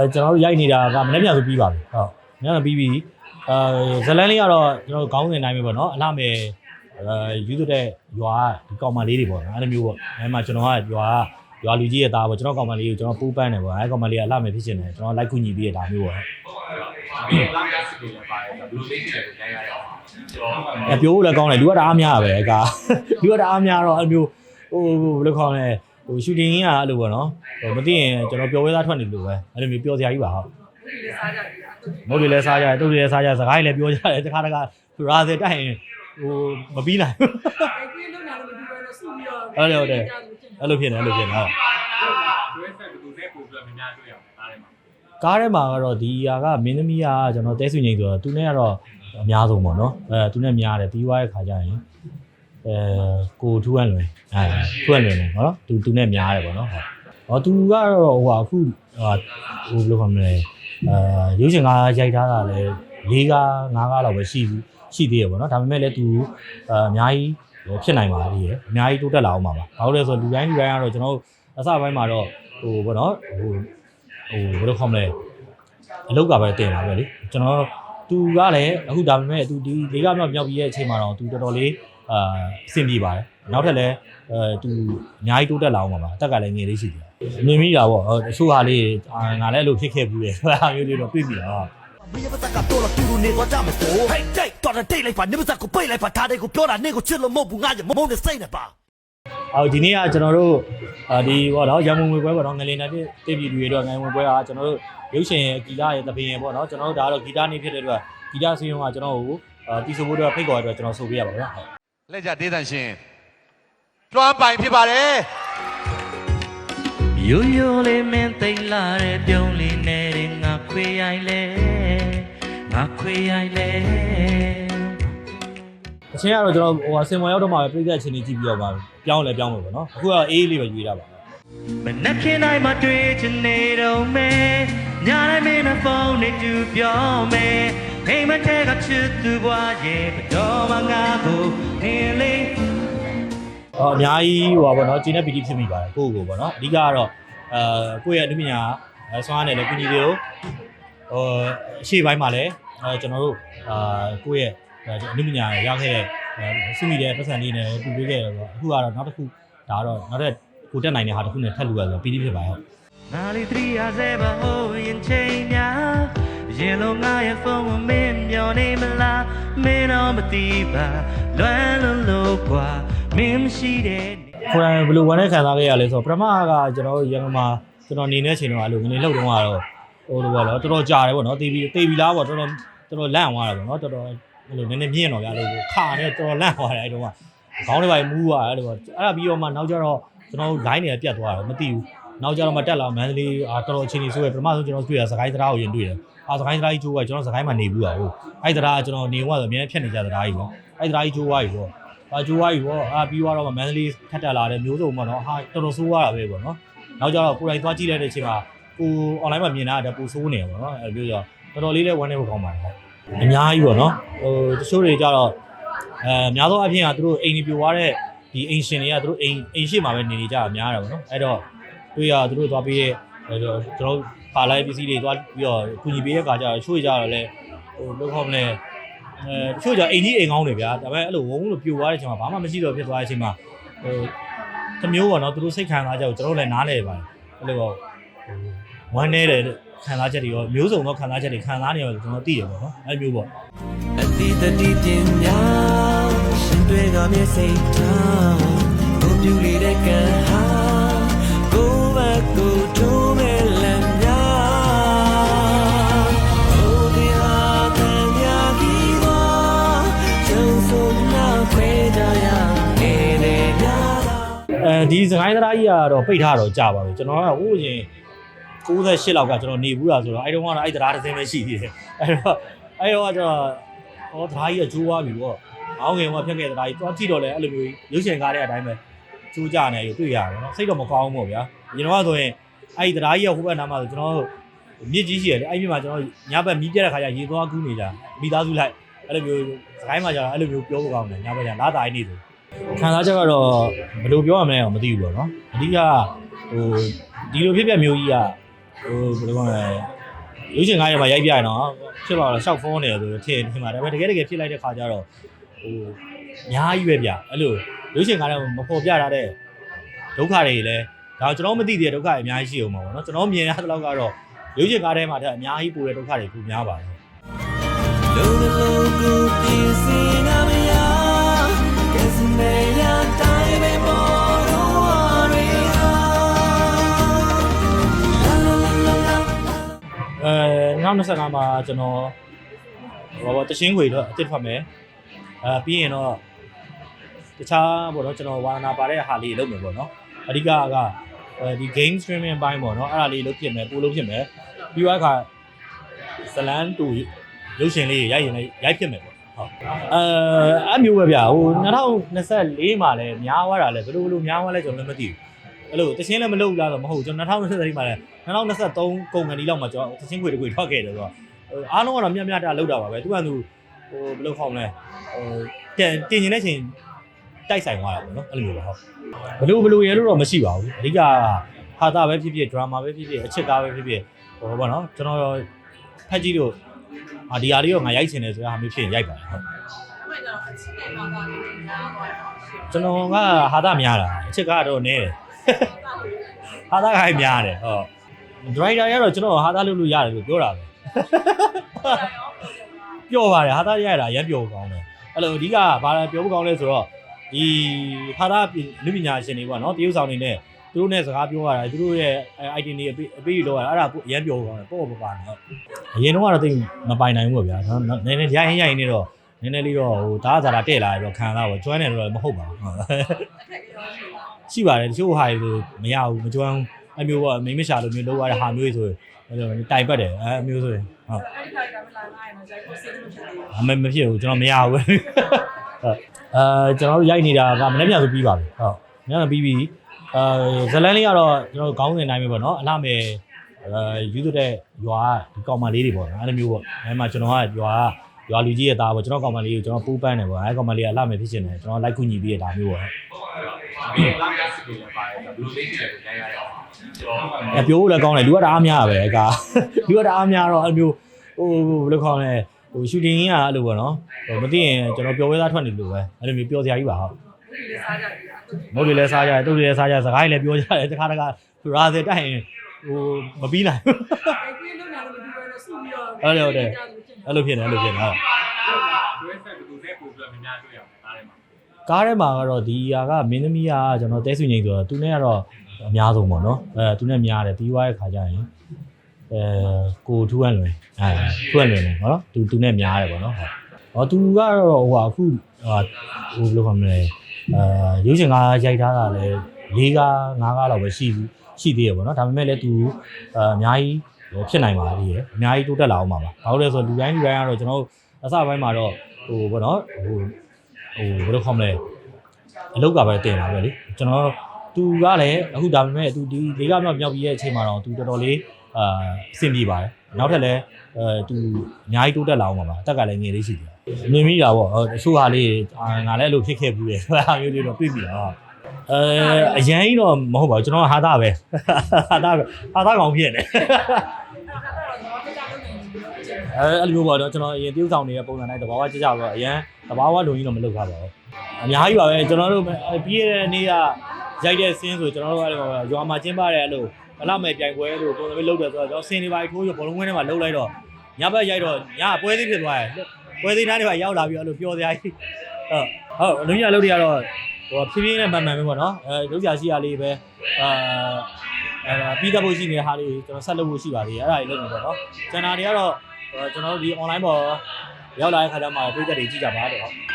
အဲကျွန်တော်တို့ရိုက်နေတာကမနေ့ပြန်ဆိုပြီးပါပြီဟုတ်မနေ့ကပြီးပြီအဲဇလန်းလေးကတော့ကျွန်တော်တို့ခေါင်းစဉ်တိုင်းပဲပေါ့နော်အလှမဲ့အဲယူသွတဲ့ရွာဒီကောင်မလေးတွေပေါ့နော်အဲ့လိုမျိုးပေါ့အဲမှာကျွန်တော်ကရွာရွာလူကြီးရဲ့သားပေါ့ကျွန်တော်ကောင်မလေးကိုကျွန်တော်ပူးပန်းတယ်ပေါ့အဲကောင်မလေးကအလှမဲ့ဖြစ်ရှင်တယ်ကျွန်တော်လိုက်ကူညီပြီးရတာမျိုးပေါ့ဒီလာကစကူပါတယ်ဘလူးလေးတွေလည်းရိုက်ရအောင်ကျွန်တော်အဲပြောဖို့လည်းကောင်းတယ်လူကတအားများပဲအကာလူကတအားများတော့အဲ့လိုမျိုးဟိုဘယ်လိုခေါ်လဲ ဟိုရှူတင်ကြီးကအဲ့လိုပေါ့နော်ဟိုမသိရင်ကျွန်တော်ပျော်ဝဲသားထွက်နေလို့ပဲအဲ့လိုမျိုးပျော်စရာကြီးပါဟုတ်မဟုတ်လေလဲစားကြတယ်တုတ်လေလဲစားကြစကားကြီးလည်းပြောကြတယ်တခါတခါရာဇယ်တိုက်ရင်ဟိုမပြီးနိုင်အဲ့လိုဖြစ်နေအဲ့လိုဖြစ်နေဟုတ်ကျွေးဆက်ဘလူးနဲ့ပို့ပြီးတော့များများတွေ့ရအောင်ဒါထဲမှာကားထဲမှာကတော့ဒီဟာကမင်းသမီးကကျွန်တော်တဲဆွေငိမ့်ဆိုတော့သူနဲ့ကတော့အများဆုံးပေါ့နော်အဲသူနဲ့များတယ်ပြီးသွားတဲ့ခါကျရင် အဲကိုထူးရလွင်အဲထူးရလွင်လေနော်သူသူနဲ့များတယ်ပေါ့နော်ဟုတ်ဟောသူကတော့ဟိုဟာအခုဟာဟိုဘယ်လိုခေါ်မလဲအဲရုပ်ရှင်ကားရိုက်ထားတာလဲ၄ကား၅ကားလောက်ပဲရှိဘူးရှိသေးရပေါ့နော်ဒါပေမဲ့လည်းသူအအများကြီးဟိုဖြစ်နိုင်ပါသေးတယ်အများကြီးတိုးတက်လာအောင်ပါပါဘာလို့လဲဆိုတော့လူတိုင်းလူတိုင်းကတော့ကျွန်တော်တို့အစပိုင်းမှာတော့ဟိုပေါ့နော်ဟိုဟိုဘယ်လိုခေါ်မလဲအလုတ်ကပဲတင်လာပဲလေကျွန်တော်သူကလည်းအခုဒါပေမဲ့သူဒီလေးကမြောက်မြောက်ပြီးရဲ့အချိန်မှာတော့သူတော်တော်လေး အာအဆင်ပြေပါတယ်နောက်ထပ်လည်းအဲသူအများကြီးတိုးတက်လာအောင်ပါပါအသက်ကလည်းငယ်လေးရှိတယ်မြင်မိတာပေါ့ဟိုတချို့ဟာလေးအာငါလည်းအဲ့လိုဖြစ်ခဲ့ဘူးလေအဲ့ဒါမျိုးလေးတော့တွေ့ပြီလားမင်းမတကတော့တူတူနေတော့ကြမယ်ဆိုဟိတ်တိတ်တော်တဲ့တိတ်လိုက်ပါနေမစကိုပိတ်လိုက်ပါဒါတွေကိုပြောတာနေကိုချစ်လို့မဟုတ်ဘူးငါရမမုန်းနဲ့စိတ်နဲ့ပါအော်ဒီနေ့ကကျွန်တော်တို့အာဒီပေါ့နော်ရန်ကုန်ငွေပွဲပေါ့နော်ငလင်နဲ့တိပြည်တွေတော့ငလင်ငွေပွဲကကျွန်တော်တို့ရုပ်ရှင်ရဲ့ဂီတရဲ့တပင်ရဲ့ပေါ့နော်ကျွန်တော်တို့ဒါကတော့ဂီတနေ့ဖြစ်တဲ့အတွက်ဂီတစီရင်ကကျွန်တော်တို့အာတီဆိုဖို့အတွက်ဖိတ်ခေါ်ရတဲ့အတွက်ကျွန်တော်ဆိုပေးရပါမယ်ဟုတ် လက်ကြဒေးသန့်ရှင်လွှမ်းပိုင်ဖြစ်ပါတယ်ရိုးရိုးလေးမင်းသိမ့်လာတဲ့ပြုံးလေးနဲ့တဲ့ငါခွေရိုင်လဲငါခွေရိုင်လဲအချင်းကတော့ကျွန်တော်ဟိုဟာစင်မွန်ရောက်တော့မှပဲပြိသက်အချင်းကြီးကြည့်ပြီးတော့ပါပြောင်းလဲပြောင်းမယ်ပေါ့နော်အခုကအေးလေးပဲယူရတာပါမနှက်ခင်းတိုင်းမှာတွေ့ချင်နေတော့မယ်ညတိုင်းမင်းနဲ့ဖုန်းနဲ့တူပြောမယ်ဟိမ်မထဲကချစ်သူဘွားရဲ့ဘတော်မငါကိုနင်းလေး အော်အများကြီးဟိုပါပေါ့နော်ဂျင်းနဲ့ပီတီဖြစ်မိပါတယ်ကိုယ့်ကိုယ်ပေါ့နော်အဓိကကတော့အဲကိုယ့်ရဲ့အနုပညာအဲဆွမ်းရတယ်လေကုညီတွေကိုဟိုအရှိပိုင်းမှာလည်းအဲကျွန်တော်တို့အာကိုယ့်ရဲ့အနုပညာရခဲ့တဲ့စုမိတဲ့ပတ်စံလေးနဲ့တူပေးခဲ့တယ်ဆိုတော့အခုကတော့နောက်တစ်ခုဒါကတော့နောက်တဲ့ကိုတက်နိုင်တဲ့ဟာတစ်ခုနဲ့ထပ်လူရဆိုတော့ပီတီဖြစ်ပါတယ်ဟုတ်ငါလေးသတိရစေပါဟိုရင်ချိန်များရင်လုံးငါရဲ့ဖုန်းမမင်းမျောနေ မင်းမရှိတဲ့ကိုယ်တိုင်ဘယ်လိုဝမ်းနဲ့ခံစားခဲ့ရလဲဆိုတော့ပထမကကျွန်တော်ရန်ကုန်မှာကျွန်တော်နေနေချိန်တော့အဲ့လိုငနေလောက်တော့ကတော့ဟိုလိုပါတော့တော်တော်ကြာတယ်ပေါ့နော်တေးပြီးတေးပြီးလားပေါ့တော်တော်တော်တော်လန့်သွားတာပေါ့နော်တော်တော်အဲ့လိုနည်းနည်းမြင့်တော့ဗျာလို့ခါနဲ့တော်တော်လန့်သွားတယ်အဲ့တုန်းကခေါင်းတွေပိုင်းမူးသွားတယ်အဲ့လိုပေါ့အဲ့ဒါပြီးတော့မှနောက်ကျတော့ကျွန်တော် line တွေပြတ်သွားတာမသိဘူးနောက်ကျတော့မှတက်လာမန္တလေးအာတော်တော်အချိန်ကြီးဆိုရပထမဆုံးကျွန်တော်တွေ့ရစကိုင်းသရားကိုရင်တွေ့တယ်အာစကိုင်းသရားကြီးကျိုးကကျွန်တော်စကိုင်းမှာနေဘူးတာဟုတ်အဲ့သရားကကျွန်တော်နေဝါဆိုအများဖြတ်နေကြသရားကြီးပေါ့အဲ့သရားကြီးကျိုးသွားပြီပေါ့ အာကျိုးသွားပြီပေါ့အာပြီးသွားတော့မှမန္တလေးထက်တက်လာတယ်မျိုးစုံပေါ့နော်ဟာတော်တော်ဆိုးသွားတာပဲပေါ့နော်နောက်ကျတော့ကိုယ်တိုင်သွားကြည့်လိုက်တဲ့အချိန်မှာကို online မှာမြင်တာတပူဆိုးနေတယ်ပေါ့နော်အဲလိုပြောတော့တော်တော်လေးလည်းဝမ်းနေဖို့ကောင်းပါတယ်ဟုတ်အများကြီးပေါ့နော်ဟိုတချို့တွေကြတော့အဲအများသောအဖြစ်ကသူတို့အိမ်ကြီးပြိုသွားတဲ့ဒီအိမ်ရှင်တွေကသူတို့အိမ်အိမ်ရှိမှပဲနေနေကြတာများတယ်ပေါ့နော်အဲ့တော့တွေ့ရသူတို့သွားပြီးရဲ့ကျွန်တော်ပါလိုက်ပစ္စည်းတွေသွားပြီးတော့ကူညီပေးတဲ့ခါကျတော့ချို့ကြတော့လဲဟိုလောက်ခေါမလဲ အဲတချို့ကြအိမ်ကြီးအိမ်ကောင်းတွေဗျာဒါပေမဲ့အဲ့လိုဝုန်းလို့ပြိုသွားတဲ့အချိန်မှာဘာမှမရှိတော့ဖြစ်သွားတဲ့အချိန်မှာဟိုတစ်မျိုးပေါ့နော်သူတို့စိတ်ခံစားချက်ကိုကျွန်တော်တို့လည်းနားလည်ပါတယ်အဲ့လိုပေါ့ဟိုဝမ်းနေတဲ့ခံစားချက်တွေရောမျိုးစုံသောခံစားချက်တွေခံစားနေရတယ်ကျွန်တော်သိတယ်ပေါ့နော်အဲ့လိုမျိုးပေါ့အတိတတိပညာရှင်တွေကမျက်စိထားကိုပြူလေးတဲ့ကံဟာကိုယ်ဘက်ကိုထိုး အဲဒီစကိုင်းတရားကြီးကတော့ပိတ်ထားတော့ကြာပါပြီကျွန်တော်ကဟိုးရင်68လောက်ကကျွန်တော်နေဘူးလားဆိုတော့အဲ့တုန်းကတော့အဲ့တရားတစ်စင်းပဲရှိသေးတယ်အဲ့တော့အဲ့တော့ကျတော့ဟောတရားကြီးကကျိုးသွားပြီပေါ့အောင်းငယ်ကဖြတ်ခဲ့တရားကြီးသွားကြည့်တော့လဲအဲ့လိုမျိုးရုပ်ရှင်ကားတဲ့အတိုင်းပဲကျိုးကြနေရတွေ့ရတယ်နော်စိတ်တော့မကောင်းဘူးပေါ့ဗျာကျွန်တော်ကဆိုရင်အဲ့ဒီတရားကြီးရဲ့ဟိုဘက်နားမှာဆိုကျွန်တော်မြစ်ကြီးရှိရတယ်အဲ့ဒီမှာကျွန်တော်ညဘက်မီးပြက်တဲ့ခါကျရေသွားကူးနေကြမိသားစုလိုက်အဲ့လိုမျိုးစကိုင်းမှာကျတော့အဲ့လိုမျိုးပြောဖို့ကောင်းတယ်ညဘက်ကျလာတာအိနေဆို ခံစားချက်ကတော့ဘယ်လိုပြောရမလဲတော့မသိဘူးပေါ့နော်အဓိကဟိုဒီလိုဖြစ်ပြမျိုးကြီးကဟိုဘယ်လိုလဲရုပ်ရှင်ကားတွေမှာရိုက်ပြရတော့ဖြစ်ပါတော့ရှောက်ဖုံးနေတယ်ဆိုထင်ထင်ပါဒါပေမဲ့တကယ်တကယ်ဖြစ်လိုက်တဲ့ခါကျတော့ဟိုအများကြီးပဲဗျအဲ့လိုရုပ်ရှင်ကားတွေမဖော်ပြထားတဲ့ဒုက္ခတွေလည်းဒါကျွန်တော်မသိတဲ့ဒုက္ခတွေအများကြီးရှိအောင်ပါဗောနော်ကျွန်တော်မြင်ရတဲ့လောက်ကတော့ရုပ်ရှင်ကားထဲမှာတဲ့အများကြီးပိုတဲ့ဒုက္ခတွေပူများပါတယ် 2025မှာကျွန်တော်ဟောတချင်းခွေတော့အစ်စ်ဖတ်မယ်အဲပြီးရင်တော့တခြားပေါ့နော်ကျွန်တော်ဝါသနာပါတဲ့ဟာလေးလုပ်မယ်ပေါ့နော်အဓိကကအဲဒီ game streaming ဘိုင်းပေါ့နော်အဲ့ဒါလေးလုပ်ဖြစ်မယ်ပို့လုပ်ဖြစ်မယ်ပြီးတော့အခါဇလန်တူရုပ်ရှင်လေးရိုက်ရင်လည်းရိုက်ဖြစ်မယ်ပေါ့ဟုတ်အဲအမျိုးပဲဗျာဟို2024မှာလည်းများသွားတာလဲဘယ်လိုဘယ်လိုများသွားလဲကျွန်တော်လည်းမသိဘူး အဲ့လိုတချင်းလည်းမလုပ်လားတော့မဟုတ်ဘူးကျွန်တော်2024မှာလည်း2023ကုန်ကန်ဒီလောက်မှာကျွန်တော်တချင်းခွေတစ်ခွေထွက်ခဲ့တယ်ဆိုတော့အားလုံးကတော့မြတ်မြတ်တာလောက်တာပါပဲသူကသူဟိုဘယ်လိုခေါ်မလဲဟိုတင်တင်နေတဲ့ချိန်တိုက်ဆိုင်သွားတာပေါ့နော်အဲ့လိုမျိုးပါဟုတ်ဘယ်လိုဘယ်လိုရဲလို့တော့မရှိပါဘူးအဓိကဟာတာပဲဖြစ်ဖြစ်ဒရာမာပဲဖြစ်ဖြစ်အချစ်ကားပဲဖြစ်ဖြစ်ဟိုဘောနော်ကျွန်တော်ဖက်ကြီးတို့အာဒီဟာလေးတော့ငါရိုက်ချင်တယ်ဆိုတဲ့ဟာမျိုးဖြစ်ရင်ရိုက်ပါတယ်ဟုတ်ကျွန်တော်ကဟာတာများတာအချစ်ကားတော့နည်းတယ် ဟာတာခိုင်းများတယ်ဟုတ်ဒရိုက်တာရတော့ကျွန်တော်ဟာတာလုပ်လို့ရတယ်လို့ပြောတာပဲပျော်ပါတယ်ဟာတာရရတာအရင်ပျော်ကောင်းတယ်အဲ့လိုအဓိကဘာလဲပြောဖို့ကောင်းလဲဆိုတော့ဒီဟာတာလူပညာရှင်တွေပေါ့နော်တရုပ်ဆောင်တွေနဲ့သူတို့နဲ့စကားပြောရတာသူတို့ရဲ့ item တွေအပေးအပေးယူလောက်ရတာအဲ့ဒါအရင်ပြောကောင်းတယ်ပေါ့ပေါ့ပါနေဟုတ်အရင်တော့ကတော့တိတ်မပိုင်နိုင်ဘူးပေါ့ဗျာနော်နည်းနည်းရိုင်းရင်ရိုင်းနေတော့နည်းနည်းလေးတော့ဟိုတားစားတာတဲ့လာတော့ခံလာတော့ကျွမ်းတယ်တော့မဟုတ်ပါဘူးဟုတ် ရှိပါတယ်တချို့ဟာတွေမရဘူးမကျွမ်းအမျိုးပေါ့မိမရှာလိုမျိုးလောက်ရတဲ့ဟာမျိုးဆိုရင်အဲ့လိုတိုင်ပတ်တယ်အဲအမျိုးဆိုရင်ဟုတ်အမေမဖြစ်ဘူးကျွန်တော်မရဘူးဟုတ်အဲကျွန်တော်တို့ရိုက်နေတာကမနေ့ပြန်ဆိုပြီးပါပြီဟုတ်မနေ့ကပြီးပြီအဲဇလန်လေးကတော့ကျွန်တော်ခေါင်းစဉ်တိုင်းပဲပေါ့နော်အလှမယ်အဲယူသွတဲ့ရွာဒီကောင်မလေးတွေပေါ့နော်အဲ့လိုမျိုးပေါ့အဲမှာကျွန်တော်ကရွာရွာလူကြီးရဲ့သားပေါ့ကျွန်တော်ကောင်မလေးကိုကျွန်တော်ပူးပန်းတယ်ပေါ့အဲကောင်မလေးကအလှမယ်ဖြစ်ချင်တယ်ကျွန်တော်လိုက်ကူညီပေးရတာမျိုးပေါ့ ဒီလောက်ကစစ်ကိုလည်းပါတယ်ဘလူးလေးတွေကိုရိုက်ရအောင်ကျွန်တော်အပြိုးလည်းကောင်းတယ်လူကတအားများပဲအကာလူကတအားများတော့အမျိုးဟိုဘယ်လိုခေါ်လဲဟိုရှူတင်ကြီးကအဲ့လိုပေါ့နော်ဟိုမသိရင်ကျွန်တော်ပျော်ဝဲသားထွက်နေလို့ပဲအဲ့လိုမျိုးပျော်စရာကြီးပါဟုတ်မဟုတ်လေလည်းစားကြတယ်တုတ်တွေလည်းစားကြစကားတွေလည်းပြောကြတယ်တခါတခါရာဇယ်တိုက်ရင်ဟိုမပြီးနိုင်ဟုတ်တယ်ဟုတ်တယ်အဲ့လိုဖြစ်နေအဲ့လိုဖြစ်နေဟုတ် ကားထဲမှာကားထဲမှာကတော့ဒီဟာကမင်းသမီးကကျွန်တော်တဲဆွေငိမ့်ဆိုတော့သူနဲ့ကတော့အများဆုံးပေါ့နော်အဲသူနဲ့များတယ်ပြီးသွားတဲ့ခါကျရင်အဲကိုထူးရန်လွင်အဲထူးရန်လွင်လေနော်သူသူနဲ့များတယ်ပေါ့နော်ဟုတ်ဟောသူကတော့ဟိုဟာအခုဟာဟိုဘယ်လိုခေါ်မလဲအာရုပ်ရှင်ကားရိုက်ထားတာလည်း၄ကား၅ကားလောက်ပဲရှိဘူးရှိသေးရပေါ့နော်ဒါပေမဲ့လည်းသူအများကြီးဟိုဖြစ်နိုင်ပါသေးတယ်အများကြီးတိုးတက်လာအောင်ပါပါဘာလို့လဲဆိုတော့လူတိုင်းလူတိုင်းကတော့ကျွန်တော်တို့အစပိုင်းမှာတော့ဟိုပေါ့နော်ဟို ဟိုဘယ်လိုခေါ်မလဲအလောက်ကပဲတင်လာပဲလေကျွန်တော်သူကလည်းအခုဒါပေမဲ့သူဒီလေးကမြောက်မြောက်ပြီးရဲ့အချိန်မှာတော့သူတော်တော်လေးအာအဆင်ပြေပါတယ်နောက်ထပ်လည်းအဲသူအများကြီးတိုးတက်လာအောင်ပါပါအသက်ကလည်းငယ်လေးရှိတယ်မြင်မိတာပေါ့ဟိုတချို့ဟာလေးအာငါလည်းအဲ့လိုဖြစ်ခဲ့ဘူးလေဆိုတာမျိုးလေးတော့တွေ့ပြီတော့အဲအရန်ကြီးတော့မဟုတ်ပါဘူးကျွန်တော်ကဟာသားပဲဟာသားပဲဟာသားကောင်ဖြစ်နေ အဲအဲ့လိုမျိုးပေါ့တော့ကျွန်တော်အရင် tiêu ဆောင်နေတဲ့ပုံစံတိုင်းတဘာဝကြကြတော့အရန်တဘာဝလုံကြီးတော့မလုပ်တာပါဘူးအများကြီးပါပဲကျွန်တော်တို့ပြီးရတဲ့နေ့ကရိုက်တဲ့ဆင်းဆိုကျွန်တော်တို့အဲ့လိုရွာမှာကျင်းပတဲ့အဲ့လိုအလားမဲ့ပြိုင်ပွဲလို့ပုံစံမျိုးလုပ်တယ်ဆိုတော့ကျွန်တော်ဆင်းနေပါထိုးရဘောလုံးဝင်းထဲမှာလှုပ်လိုက်တော့ညဘက်ရိုက်တော့ညပွဲသေးဖြစ်သွားတယ်ပွဲသေးသားတွေပါရောက်လာပြီးအဲ့လိုပျော်စရာကြီးဟုတ်ဟုတ်လူကြီးအလုပ်တွေကတော့ဟိုဖြည်းဖြည်းနဲ့မှန်မှန်ပဲပေါ့နော်အဲလုပ်ကြရှိရလေးပဲအာအဲပြီးသက်ဖို့ရှိနေတဲ့ဟာလေးကျွန်တော်ဆက်လုပ်ဖို့ရှိပါသေးတယ်အဲ့ဒါကြီးလုပ်နေပေါ့နော်ကျန်တာတွေကတော့ ကျွန်တော်တို့ဒီ online ပေါ်ရောက်လာတဲ့ခါကျမှပြည်သက်တွေကြည့်ကြပါတော့ဟုတ်